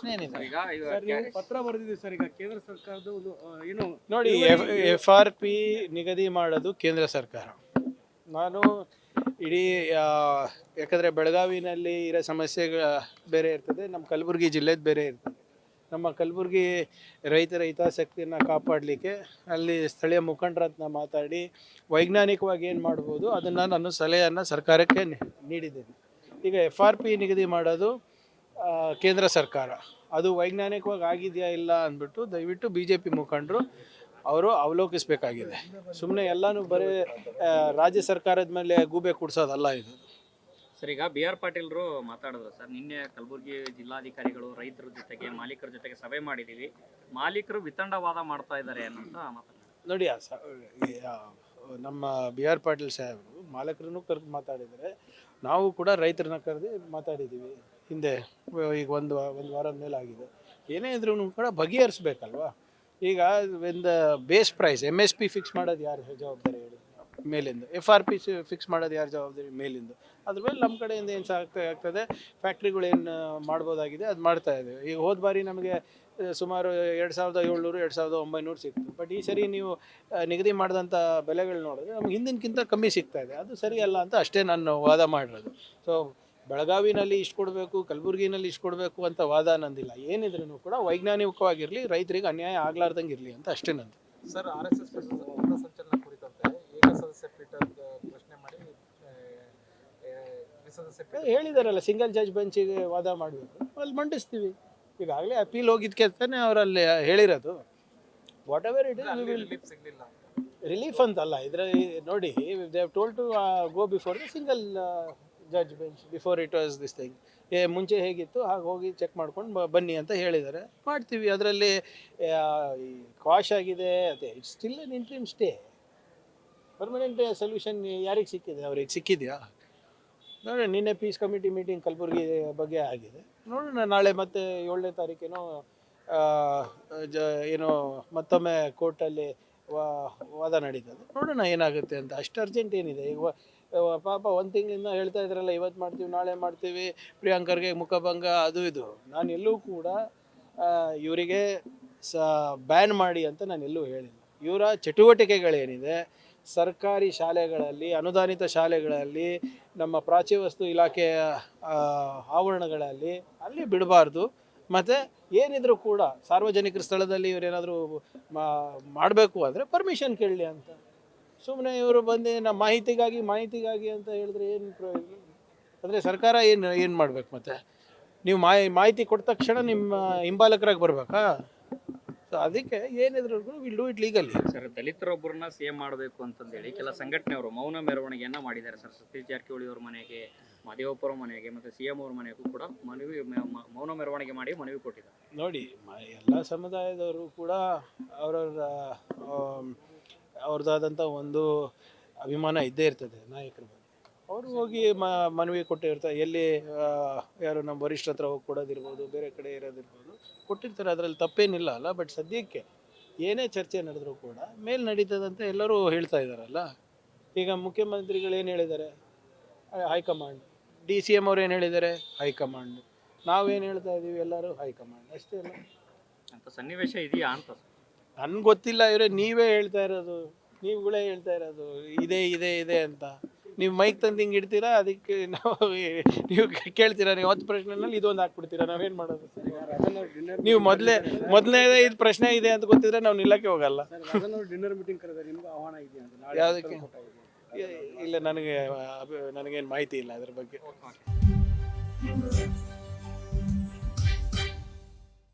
ಪ್ರಶ್ನೆ ಏನಿಲ್ಲ ಈಗ ಸರ್ ನೀವು ಪತ್ರ ಬರೆದಿದ್ದೀವಿ ಸರ್ ಈಗ ಕೇಂದ್ರ ಸರ್ಕಾರದ ಒಂದು ಆ, ಏನು ನೋಡಿ ಎಫ್ ಆರ್ ಪಿ ನಿಗದಿ ಮಾಡೋದು ಕೇಂದ್ರ ಸರ್ಕಾರ. ನಾನು ಇಡೀ ಆ, ಯಾಕಂದರೆ ಬೆಳಗಾವಿನಲ್ಲಿ ಇರೋ ಸಮಸ್ಯೆಗಳ ಬೇರೆ ಇರ್ತದೆ ನಮ್ಮ ಕಲಬುರಗಿ ಜಿಲ್ಲೆದು ಬೇರೆ ಇರ್ತದೆ. ನಮ್ಮ ಕಲಬುರಗಿ ರೈತರ ಹಿತಾಸಕ್ತಿಯನ್ನು ಕಾಪಾಡಲಿಕ್ಕೆ ಅಲ್ಲಿ ಸ್ಥಳೀಯ ಮುಖಂಡರ ಹತ್ರ ಮಾತಾಡಿ ವೈಜ್ಞಾನಿಕವಾಗಿ ಏನು ಮಾಡ್ಬೋದು ಅದನ್ನು ನಾನು ಸಲಹೆಯನ್ನು ಸರ್ಕಾರಕ್ಕೆ ನೀ- ನೀಡಿದ್ದೇನೆ. ಈಗ ಎಫ್ ಆರ್ ಪಿ ನಿಗದಿ ಮಾಡೋದು ಕೇಂದ್ರ ಸರ್ಕಾರ. ಅದು ವೈಜ್ಞಾನಿಕವಾಗಿ ಆಗಿದೆಯಾ ಇಲ್ಲ ಅಂದ್ಬಿಟ್ಟು ದಯವಿಟ್ಟು ಬಿ ಜೆ ಪಿ ಮುಖಂಡರು ಅವರು ಅವಲೋಕಿಸಬೇಕಾಗಿದೆ. ಸುಮ್ಮನೆ ಎಲ್ಲನೂ ಬರೀ ರಾಜ್ಯ ಸರ್ಕಾರದ ಮೇಲೆ ಗೂಬೆ ಕೊಡ್ಸೋದಲ್ಲ ಇದು. ಸರ್ ಈಗ ಬಿ ಆರ್ ಪಾಟೀಲ್ರು ಮಾತಾಡಿದ್ರು ಸರ್ ನಿನ್ನೆ ಕಲಬುರಗಿ ಜಿಲ್ಲಾಧಿಕಾರಿಗಳು ರೈತರ ಜೊತೆಗೆ ಮಾಲೀಕರ ಜೊತೆಗೆ ಸಭೆ ಮಾಡಿದ್ದೀವಿ ಮಾಲೀಕರು ವಿತಂಡವಾದ ಮಾಡ್ತಾ ಇದ್ದಾರೆ ಅನ್ನೋಂತ ಮಾತಾಡಿದ್ರು ನೋಡಿ ಆ ಸ- ಈ, ಆ, ನಮ್ಮ ಬಿ ಆರ್ ಪಾಟೀಲ್ ಸಾಹೇಬರು ಮಾಲಕರನ್ನು ಕರೆದು ಮಾತಾಡಿದ್ದಾರೆ ನಾವು ಕೂಡ ರೈತರನ್ನ ಕರೆದು ಮಾತಾಡಿದ್ದೀವಿ. ಹಿಂದೆ ಈಗ ಒಂದು ಒಂದು ವಾರದ ಮೇಲೆ ಆಗಿದೆ. ಏನೇ ಇದ್ರೂ ಕೂಡ ಬಗೆಹರಿಸ್ಬೇಕಲ್ವಾ? ಈಗ ಒಂದು base price M S P fix ಮಾಡೋದು ಯಾರು ಜವಾಬ್ದಾರಿ ಹೇಳಿ ಮೇಲಿಂದ. ಎಫ್ ಆರ್ ಪಿ ಫಿಕ್ಸ್ ಮಾಡೋದು ಯಾರು ಜವಾಬ್ದಾರಿ? ಮೇಲಿಂದ. ಅದ್ರ ಮೇಲೆ ನಮ್ಮ ಕಡೆಯಿಂದ ಏನು ಆಗ್ತಾ ಆಗ್ತದೆ? ಫ್ಯಾಕ್ಟ್ರಿಗಳು ಏನು ಮಾಡ್ಬೋದಾಗಿದೆ? ಅದು ಮಾಡ್ತಾ ಇದ್ದೇವೆ. ಈಗ ಹೋದ ಬಾರಿ ನಮಗೆ ಸುಮಾರು ಎರಡು ಸಾವಿರದ ಏಳ್ನೂರು, ಎರಡು ಸಾವಿರದ ಒಂಬೈನೂರು ಸಿಕ್ತು. ಬಟ್ ಈ ಸರಿ ನೀವು ನಿಗದಿ ಮಾಡಿದಂಥ ಬೆಲೆಗಳು ನೋಡಿದ್ರೆ ನಮ್ಗೆ ಹಿಂದಿನಕ್ಕಿಂತ ಕಮ್ಮಿ ಸಿಗ್ತಾ ಇದೆ. ಅದು ಸರಿಯಲ್ಲ ಅಂತ ಅಷ್ಟೇ ನಾನು ವಾದ ಮಾಡಿರೋದು. ಸೊ ಬೆಳಗಾವಿನಲ್ಲಿ ಇಷ್ಟು ಕೊಡಬೇಕು ಕಲಬುರಗಿನಲ್ಲಿ ಇಷ್ಟು ಕೊಡಬೇಕು ಅಂತ ವಾದ ನಂದಿಲ್ಲ. ಏನಿದ್ರೂ ಕೂಡ ವೈಜ್ಞಾನಿಕವಾಗಿರಲಿ ರೈತರಿಗೆ ಅನ್ಯಾಯ ಆಗ್ಲಾರ್ದಂಗೆ ಇರಲಿ ಅಂತ ಅಷ್ಟೇ ನಂದು. ಸರ್ ಆರ್ ಎಸ್ ಎಸ್ ಸಂಚಲನ ಕುರಿತಂತೆ ಏಕಸದಸ್ಯ ಪೀಠ ಪ್ರಶ್ನೆ ಮಾಡಿ ಹೇಳಿದಾರಲ್ಲ ಸಿಂಗಲ್ ಜಡ್ಜ್ ಬೆಂಚಿಗೆ ವಾದ ಮಾಡಬೇಕು. ಅಲ್ಲಿ ಮಂಡಿಸ್ತೀವಿ. ಈಗಾಗಲೇ ಅಪೀಲ್ ಹೋಗಿದ್ಕೆ ತಾನೇ ಅವರಲ್ಲಿ ಹೇಳಿರೋದು. ವಾಟ್ ಎವರ್ ಇಟ್ ಇಸ್ ಸಿಗ್ಲಿಲ್ಲ. ರಿಲೀಫ್ ಅಂತಲ್ಲ ಇದ್ರ ನೋಡಿ they told to go before the single judge bench before it was this thing ಏ, ಮುಂಚೆ ಹೇಗಿತ್ತು? ಹಾಗೆ ಹೋಗಿ ಚೆಕ್ ಮಾಡ್ಕೊಂಡು ಬನ್ನಿ ಅಂತ ಹೇಳಿದ್ದಾರೆ. ಮಾಡ್ತೀವಿ. ಅದರಲ್ಲಿ ಕ್ವಾಶ್ ಆಗಿದೆ. ಅದೇ it's still an interim stay permanent solution ಯಾರಿಗೆ ಸಿಕ್ಕಿದೆ? ಅವ್ರಿಗೆ ಸಿಕ್ಕಿದೆಯಾ? ನೋಡಿ ನಿನ್ನೆ ಪೀಸ್ ಕಮಿಟಿ ಮೀಟಿಂಗ್ ಕಲಬುರಗಿ ಬಗ್ಗೆ ಆಗಿದೆ. ನೋಡೋಣ. ನಾಳೆ ಮತ್ತೆ ಏಳನೇ ತಾರೀಕೇನೋ ಜ, ಏನೋ ಮತ್ತೊಮ್ಮೆ ಕೋರ್ಟಲ್ಲಿ ವಾದ ನಡೀತದೆ. ನೋಡೋಣ ಏನಾಗುತ್ತೆ ಅಂತ. ಅಷ್ಟು ಅರ್ಜೆಂಟ್ ಏನಿದೆ? ಈಗ ಪಾಪ ಒಂದು ತಿಂಗಳಿಂದ ಹೇಳ್ತಾ ಇದ್ರಲ್ಲ ಇವತ್ತು ಮಾಡ್ತೀವಿ, ನಾಳೆ ಮಾಡ್ತೀವಿ, ಪ್ರಿಯಾಂಕರ್ಗೆ ಮುಖಭಂಗ ಅದು ಇದು. ನಾನು ಎಲ್ಲೂ ಕೂಡ ಇವರಿಗೆ ಸ ಬ್ಯಾನ್ ಮಾಡಿ ಅಂತ ನಾನು ಎಲ್ಲೂ ಹೇಳಿಲ್ಲ. ಇವರ ಚಟುವಟಿಕೆಗಳೇನಿದೆ, ಸರ್ಕಾರಿ ಶಾಲೆಗಳಲ್ಲಿ, ಅನುದಾನಿತ ಶಾಲೆಗಳಲ್ಲಿ, ನಮ್ಮ ಪ್ರಾಚ್ಯವಸ್ತು ಇಲಾಖೆಯ ಆವರಣಗಳಲ್ಲಿ ಅಲ್ಲಿ ಬಿಡಬಾರ್ದು. ಮತ್ತು ಏನಿದ್ರೂ ಕೂಡ ಸಾರ್ವಜನಿಕರ ಸ್ಥಳದಲ್ಲಿ ಇವರೇನಾದರೂ ಮಾಡಬೇಕು ಅಂದರೆ ಪರ್ಮಿಷನ್ ಕೇಳಲಿ ಅಂತ. ಸುಮ್ಮನೆ ಇವರು ಬಂದು ನಮ್ಮ ಮಾಹಿತಿಗಾಗಿ ಮಾಹಿತಿಗಾಗಿ ಅಂತ ಹೇಳಿದ್ರೆ ಏನು ಪ್ರಯೋಜನ? ಅಂದರೆ ಸರ್ಕಾರ ಏನು ಏನು ಮಾಡ್ಬೇಕು ಮತ್ತೆ? ನೀವು ಮಾಹಿ ಮಾಹಿತಿ ಕೊಟ್ಟ ತಕ್ಷಣ ನಿಮ್ಮ ಹಿಂಬಾಲಕರಾಗಿ ಬರಬೇಕಾ? ಸೊ ಅದಕ್ಕೆ ಏನಿದ್ರು will do it legally sir ದಲಿತರೊಬ್ಬರನ್ನ same ಮಾಡಬೇಕು ಅಂತಂದೇಳಿ ಕೆಲ ಸಂಘಟನೆಯವರು ಮೌನ ಮೆರವಣಿಗೆಯನ್ನ ಮಾಡಿದ್ದಾರೆ ಸರ್. ಸತೀಶ್ ಜಾರಕಿಹೊಳಿ ಅವ್ರ ಮನೆಗೆ ಮಾದೇವಪ್ಪರ ಮನೆಗೆ ಮತ್ತು ಸಿ ಎಂ ಅವ್ರ ಮನೆಗೂ ಕೂಡ ಮನವಿ ಮೌನ ಮೆರವಣಿಗೆ ಮಾಡಿ ಮನವಿ ಕೊಟ್ಟಿದ್ದಾರೆ. ನೋಡಿ ಎಲ್ಲ ಸಮುದಾಯದವರು ಕೂಡ ಅವರವರ ಅವ್ರದ್ದಾದಂಥ ಒಂದು ಅಭಿಮಾನ ಇದ್ದೇ ಇರ್ತದೆ ನಾಯಕರ ಬಗ್ಗೆ. ಅವರು ಹೋಗಿ ಮ ಮನವಿ ಕೊಟ್ಟಿರ್ತಾರೆ ಎಲ್ಲಿ ಆ, ಯಾರು ನಮ್ಮ ವರಿಷ್ಠ ಹತ್ರ ಹೋಗಿ ಕೊಡೋದಿರ್ಬೋದು ಬೇರೆ ಕಡೆ ಇರೋದಿರ್ಬೋದು ಕೊಟ್ಟಿರ್ತಾರೆ ಅದರಲ್ಲಿ ತಪ್ಪೇನಿಲ್ಲ ಅಲ್ಲ ಬಟ್ ಸದ್ಯಕ್ಕೆ ಏನೇ ಚರ್ಚೆ ನಡೆದರೂ ಕೂಡ ಮೇಲ್ ನಡೀತದಂತ ಎಲ್ಲರೂ ಹೇಳ್ತಾ ಇದ್ದಾರಲ್ಲ ಈಗ ಮುಖ್ಯಮಂತ್ರಿಗಳು ಏನು ಹೇಳಿದ್ದಾರೆ? ಹೈಕಮಾಂಡ್. ಡಿ ಸಿ ಎಂ ಅವ್ರು ಏನು ಹೇಳಿದ್ದಾರೆ? ಹೈಕಮಾಂಡ್. ನಾವೇನು ಹೇಳ್ತಾ ಇದ್ದೀವಿ ಎಲ್ಲರೂ ಹೈಕಮಾಂಡ್. ಅಷ್ಟೇ ಅಲ್ಲ. ಅಂತ ಸನ್ನಿವೇಶ ಇದೆಯಾ ಅಂತ. ನನ್ಗೆ ಗೊತ್ತಿಲ್ಲ ಇವರೇ ನೀವೇ ಹೇಳ್ತಾ ಇರೋದು. ನೀವುಗಳೇ ಹೇಳ್ತಾ ಇರೋದು ಇದೆ ಇದೆ ಇದೆ ಅಂತ. ನೀವು ಮೈಕ್ ತಂದು ಹಿಂಗೆ ಇಡ್ತೀರಾ ಅದಕ್ಕೆ ನಾವು ನೀವು ಕೇಳ್ತೀರಾ ನೀವು ಹತ್ತು ಪ್ರಶ್ನೆನಲ್ಲಿ ಇದೊಂದು ಹಾಕ್ಬಿಡ್ತೀರಾ ನಾವೇನು ಮಾಡೋದು? ನೀವು ಮೊದಲೇ ಮೊದಲನೇ ಇದು ಪ್ರಶ್ನೆ ಇದೆ ಅಂತ ಗೊತ್ತಿದ್ರೆ ನಾವು ನಿಲ್ಲಕ್ಕೆ ಹೋಗಲ್ಲ. ಡಿನ್ನರ್ ಮೀಟಿಂಗ್ ಆಹ್ವಾನ ಇದೆಯಾ? ಯಾವುದಕ್ಕೆ? ಇಲ್ಲ ನನಗೆ ನನಗೇನು ಮಾಹಿತಿ ಇಲ್ಲ ಅದ್ರ ಬಗ್ಗೆ.